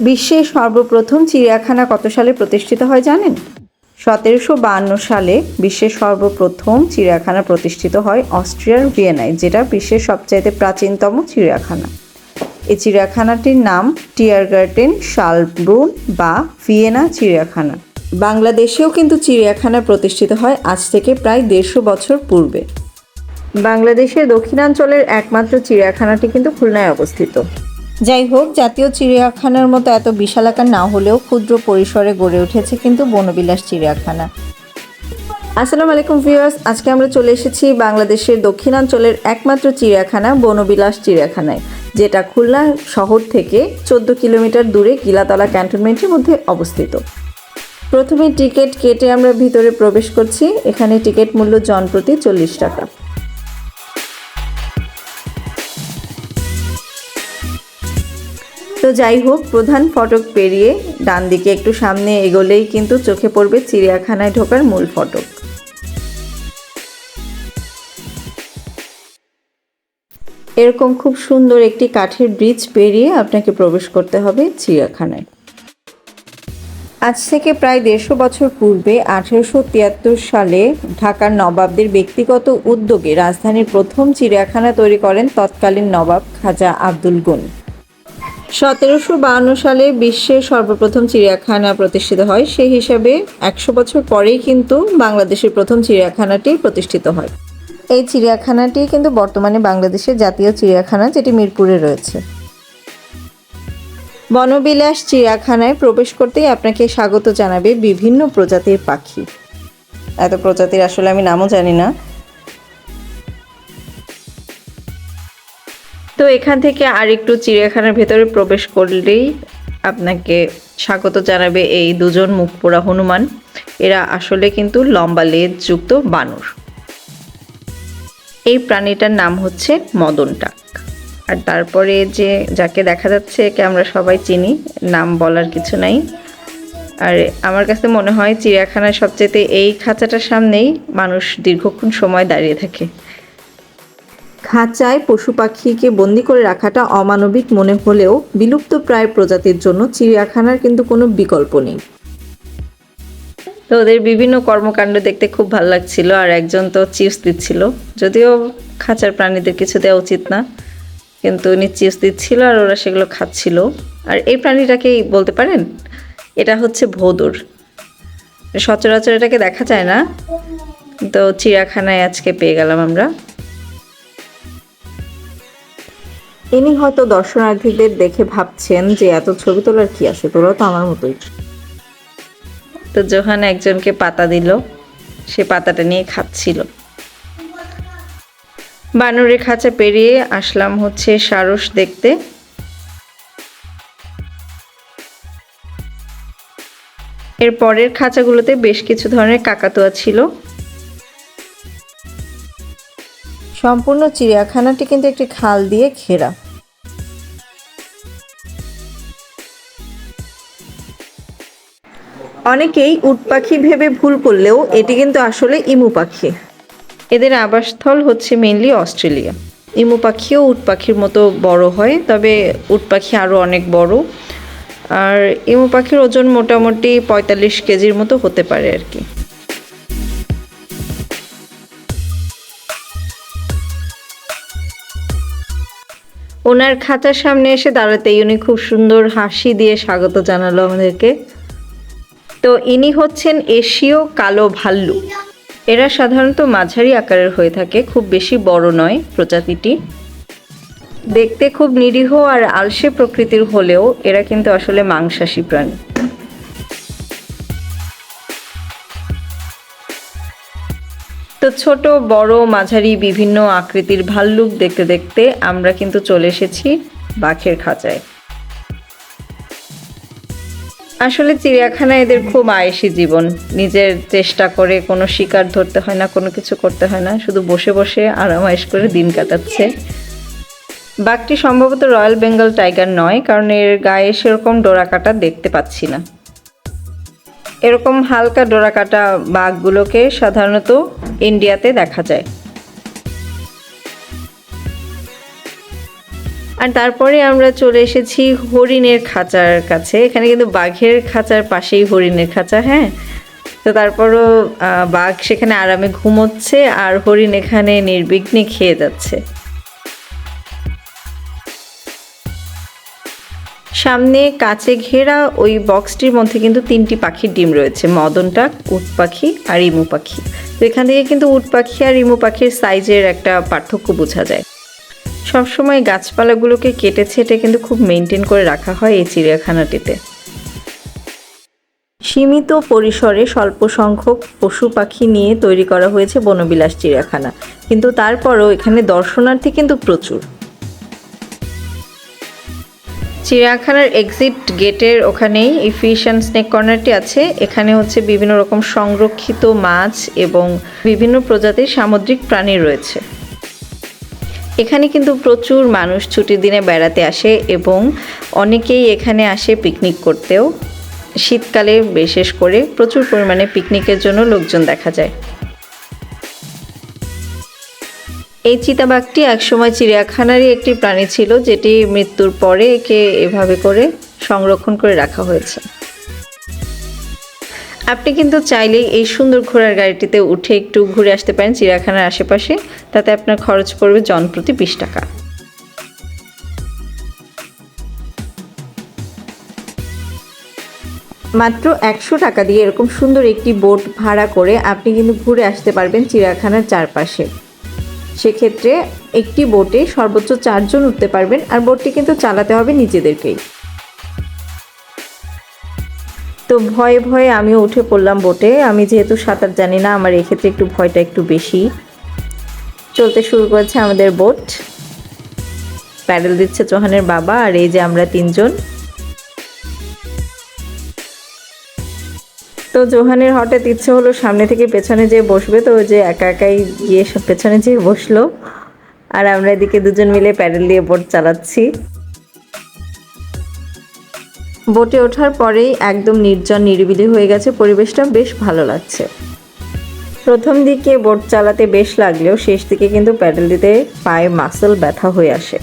বিশ্বের সর্বপ্রথম চিড়িয়াখানা কত সালে প্রতিষ্ঠিত হয় জানেন? সতেরোশো বাহান্ন সালে বিশ্বের সর্বপ্রথম চিড়িয়াখানা প্রতিষ্ঠিত হয় অস্ট্রিয়ার ভিয়েনায়, যেটা বিশ্বের সবচাইতে প্রাচীনতম চিড়িয়াখানা। এই চিড়িয়াখানাটির নাম টিয়ারগার্টেন, শালব্রুন বা ভিয়েনা চিড়িয়াখানা। বাংলাদেশেও কিন্তু চিড়িয়াখানা প্রতিষ্ঠিত হয় আজ থেকে প্রায় দেড়শো বছর পূর্বে। বাংলাদেশের দক্ষিণাঞ্চলের একমাত্র চিড়িয়াখানাটি কিন্তু খুলনায় অবস্থিত। যাই হোক, জাতীয় চিড়িয়াখানার মতো এত বিশালাকার না হলেও ক্ষুদ্র পরিসরে গড়ে উঠেছে কিন্তু বনবিলাস চিড়িয়াখানা। আসসালামু আলাইকুম ভিউয়ার্স, আজকে আমরা চলে এসেছি বাংলাদেশের দক্ষিণাঞ্চলের একমাত্র চিড়িয়াখানা, বনবিলাস চিড়িয়াখানায়, যেটা খুলনা শহর থেকে চোদ্দ কিলোমিটার দূরে গিলাতলা ক্যান্টনমেন্টের মধ্যে অবস্থিত। প্রথমে টিকিট কেটে আমরা ভিতরে প্রবেশ করছি, এখানে টিকিট মূল্য জনপ্রতি চল্লিশ টাকা। তো যাই হোক, প্রধান ফটক পেরিয়ে ডান দিকে একটু সামনে এগোলেই কিন্তু চোখে পড়বে চিড়িয়াখানায় ঢোকার মূল ফটক। এরকম খুব সুন্দর একটি কাঠের ব্রিজ পেরিয়ে আপনাকে প্রবেশ করতে হবে চিড়িয়াখানায়। আজ থেকে প্রায় দেড়শো বছর পূর্বে আঠেরোশো তিয়াত্তর সালে ঢাকার নবাবদের ব্যক্তিগত উদ্যোগে রাজধানীর প্রথম চিড়িয়াখানা তৈরি করেন তৎকালীন নবাব খাজা আব্দুল গনি। সতেরোশো বাহান্ন সালে বিশ্বের সর্বপ্রথম চিড়িয়াখানা প্রতিষ্ঠিত হয়। সেই হিসাবে একশো বছর পরেই কিন্তু বাংলাদেশের প্রথম চিড়িয়াখানাটি প্রতিষ্ঠিত হয়। এই চিড়িয়াখানাটি কিন্তু বর্তমানে বাংলাদেশের জাতীয় চিড়িয়াখানা যেটি মিরপুরে রয়েছে। বনবিলাস চিড়িয়াখানায় প্রবেশ করতেই আপনাকে স্বাগত জানাবে বিভিন্ন প্রজাতির পাখি। এত প্রজাতির আসলে আমি নামও জানি না। তো এখান থেকে আর একটু চিড়িয়াখানার ভেতরে প্রবেশ করলেই আপনাকে স্বাগত জানাবে এই দুজন মুখ পোড়া হনুমান। এরা আসলে কিন্তু লম্বা লেজ যুক্ত বানর। এই প্রাণীটার নাম হচ্ছে মদন টাক। আর তারপরে যে যাকে দেখা যাচ্ছে, একে আমরা সবাই চিনি, নাম বলার কিছু নাই। আর আমার কাছে মনে হয়, চিড়িয়াখানার সবচেয়ে এই খাঁচাটার সামনেই মানুষ দীর্ঘক্ষণ সময় দাঁড়িয়ে থাকে। খাঁচায় পশু পাখিকে বন্দি করে রাখাটা অমানবিক মনে হলেও বিলুপ্ত প্রায় প্রজাতির জন্য চিড়িয়াখানার কিন্তু কোনো বিকল্প নেই। তো ওদের বিভিন্ন কর্মকাণ্ড দেখতে খুব ভালো লাগছিল আর একজন তো চিপস দিচ্ছিল। যদিও খাঁচার প্রাণীদের কিছু দেওয়া উচিত না, কিন্তু উনি চিপস দিচ্ছিল আর ওরা সেগুলো খাচ্ছিল। আর এই প্রাণীটাকেই বলতে পারেন, এটা হচ্ছে ভোদর। সচরাচর এটাকে দেখা যায় না, তো চিড়িয়াখানায় আজকে পেয়ে গেলাম আমরা। ইনি হয়তো দর্শনার্থীদের দেখে ভাবছেন যে এত ছবি তোলার কি আছে? তোরাও তো আমার মতোই। তো জোহান একজনকে পাতা দিল। সে পাতাটা নিয়ে খাচ্ছিল। বানরের খাঁচা পেরিয়ে আসলাম হচ্ছে সারস দেখতে। এর পরের খাঁচাগুলোতে বেশ কিছু ধরনের কাকাতুয়া ছিল। সম্পূর্ণ চিড়িয়াখানাটি কিন্তু একটি খাল দিয়ে ঘেরা। অনেকেই উট পাখি ভেবে ভুল করলেও এটি কিন্তু আসলে ইমু পাখি। এদের আবাসস্থল হচ্ছে মেনলি অস্ট্রেলিয়া। ইমু পাখিও উট পাখির মতো বড় হয়, তবে উট পাখি আরও অনেক বড়। আর ইমু পাখির ওজন মোটামুটি পঁয়তাল্লিশ কেজির মতো হতে পারে আর কি। ওনার খাতার সামনে এসে দাঁড়াতেই উনি খুব সুন্দর হাসি দিয়ে স্বাগত জানালো আমাদেরকে। তো ইনি হচ্ছেন এশীয় কালো ভাল্লু। এরা সাধারণত মাঝারি আকারের হয়ে থাকে, খুব বেশি বড় নয় প্রজাতিটি। দেখতে খুব নিরীহ আর আলসে প্রকৃতির হলেও এরা কিন্তু আসলে মাংসাশী প্রাণী। তো ছোট, বড়, মাঝারি বিভিন্ন আকৃতির ভাল্লুক দেখতে দেখতে আমরা কিন্তু চলে এসেছি বাঘের খাঁচায়। আসলে চিড়িয়াখানা এদের খুব আয়েসি জীবন। নিজের চেষ্টা করে কোনো শিকার ধরতে হয় না, কোনো কিছু করতে হয় না, শুধু বসে বসে আরামায়েশ করে দিন কাটাচ্ছে। বাঘটি সম্ভবত রয়্যাল বেঙ্গল টাইগার নয়, কারণ এর গায়ে সেরকম ডোরাকাটা দেখতে পাচ্ছি না। এরকম হালকা ডোরাকাটা বাঘগুলোকে সাধারণত ইন্ডিয়াতে দেখা যায়। আর তারপরে আমরা চলে এসেছি হরিণের খাঁচার কাছে। এখানে কিন্তু বাঘের খাঁচার পাশেই হরিণের খাঁচা হ্যাঁ? তো তারপরও বাঘ সেখানে আরামে ঘুমোচ্ছে আর হরিণ এখানে নির্বিঘ্নে খেয়ে যাচ্ছে। সামনে কাছে ঘেরা ওই বক্সটির মধ্যে কিন্তু তিনটি পাখির ডিম রয়েছে। মদনটা, উট পাখি আর ইমু পাখি। তো এখান থেকে কিন্তু উট পাখি আর ইমু পাখির সাইজের একটা পার্থক্য বোঝা যায়। সবসময় গাছপালাগুলোকে কেটে ছেটে কিন্তু খুব মেনটেন করে রাখা হয় এই চিড়িয়াখানাটিতে। সীমিত পরিসরে স্বল্প সংখ্যক পশু পাখি নিয়ে তৈরি করা হয়েছে বনবিলাস চিড়িয়াখানা। কিন্তু তারপরও এখানে দর্শনার্থী কিন্তু প্রচুর। চিড়িয়াখানার এক্সিট গেটের ওখানেই এই ফিশ অ্যান্ড স্নেক কর্নারটি আছে। এখানে হচ্ছে বিভিন্ন রকম সংরক্ষিত মাছ এবং বিভিন্ন প্রজাতির সামুদ্রিক প্রাণী রয়েছে। এখানে কিন্তু প্রচুর মানুষ ছুটির দিনে বেড়াতে আসে এবং অনেকেই এখানে আসে পিকনিক করতেও। শীতকালে বিশেষ করে প্রচুর পরিমাণে পিকনিকের জন্য লোকজন দেখা যায়। এই চিতাবাঘটি একসময় চিড়িয়াখানারই একটি প্রাণী ছিল, যেটি মৃত্যুর পরে একে এভাবে করে সংরক্ষণ করে রাখা হয়েছে। আপনি কিন্তু চাইলেই এই সুন্দর ঘোড়ার গাড়িটিতে উঠে একটু ঘুরে আসতে পারেন চিড়িয়াখানার আশেপাশে। তাতে আপনার খরচ পড়বে জনপ্রতি বিশ টাকা। মাত্র একশো টাকা দিয়ে এরকম সুন্দর একটি বোট ভাড়া করে আপনি কিন্তু ঘুরে আসতে পারবেন চিড়িয়াখানার চারপাশে। সেক্ষেত্রে একটি বোটে সর্বোচ্চ চারজন উঠতে পারবেন আর বোটটি কিন্তু চালাতে হবে নিজেদেরকেই। তো ভয়ে ভয়ে আমিও উঠে পড়লাম বোটে। আমি যেহেতু সাঁতার জানি না, আমার এক্ষেত্রে একটু ভয়টা একটু বেশি। চলতে শুরু করেছে আমাদের বোট। প্যাডেল দিচ্ছে চৌহানের বাবা আর এই যে আমরা তিনজন। তো জোহানের হঠাৎ ইচ্ছে হলো সামনে থেকে পেছনে যেয়ে বসবে, তো যে একা একাই গিয়ে সব পেছনে যেয়ে বসল। আর আমরা এদিকে দুজন মিলে প্যাডেল দিয়ে বোট চালাচ্ছি। বোটে ওঠার পরেই একদম নির্জন নিরিবিলি হয়ে গেছে, পরিবেশটা বেশ ভালো লাগছে। প্রথম দিকে বোট চালাতে বেশ লাগলেও শেষ দিকে কিন্তু প্যাডেল দিতে পায়ে মাসল ব্যথা হয়ে আসে।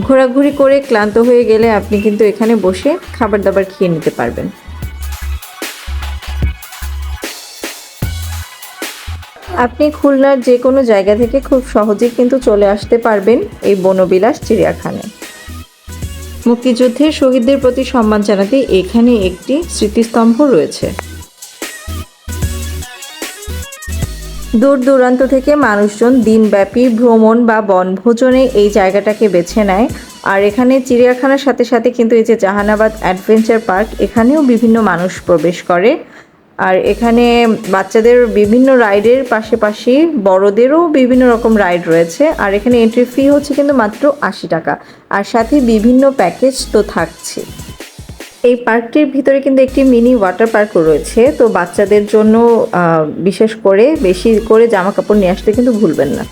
ঘোরাঘুরি করে ক্লান্ত হয়ে গেলে আপনি কিন্তু এখানে বসে খাবার দাবার খেয়ে নিতে পারবেন। আপনি খুলনার যে কোনো জায়গা থেকে খুব সহজেই কিন্তু চলে আসতে পারবেন এই বনবিলাস চিড়িয়াখানায়। মুক্তিযুদ্ধের শহীদদের প্রতি সম্মান জানাতে এখানে একটি স্মৃতিস্তম্ভ রয়েছে। দূর দূরান্ত থেকে মানুষজন দিনব্যাপী ভ্রমণ বা বনভোজনে এই জায়গাটাকে বেছে নেয়। আর এখানে চিড়িয়াখানার সাথে সাথে কিন্তু এই যে জাহানাবাদ অ্যাডভেঞ্চার পার্ক, এখানেও বিভিন্ন মানুষ প্রবেশ করে। আর এখানে বাচ্চাদের বিভিন্ন রাইডের পাশাপাশি বড়দেরও বিভিন্ন রকম রাইড রয়েছে। আর এখানে এন্ট্রি ফি হচ্ছে কিন্তু মাত্র আশি টাকা। আর সাথে বিভিন্ন প্যাকেজ তো থাকছে। এই পার্কটির ভিতরে কিন্তু একটি মিনি ওয়াটার পার্কও রয়েছে। তো বাচ্চাদের জন্য বিশেষ করে বেশি করে জামা কাপড় নিয়ে আসতে কিন্তু ভুলবেন না।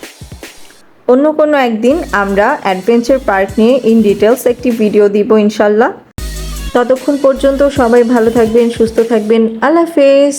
অন্য কোনো একদিন আমরা অ্যাডভেঞ্চার পার্ক নিয়ে ইন ডিটেলস একটি ভিডিও দিব ইনশাল্লাহ। ততক্ষণ পর্যন্ত সবাই ভালো থাকবেন, সুস্থ থাকবেন। আল্লাহ হাফেজ।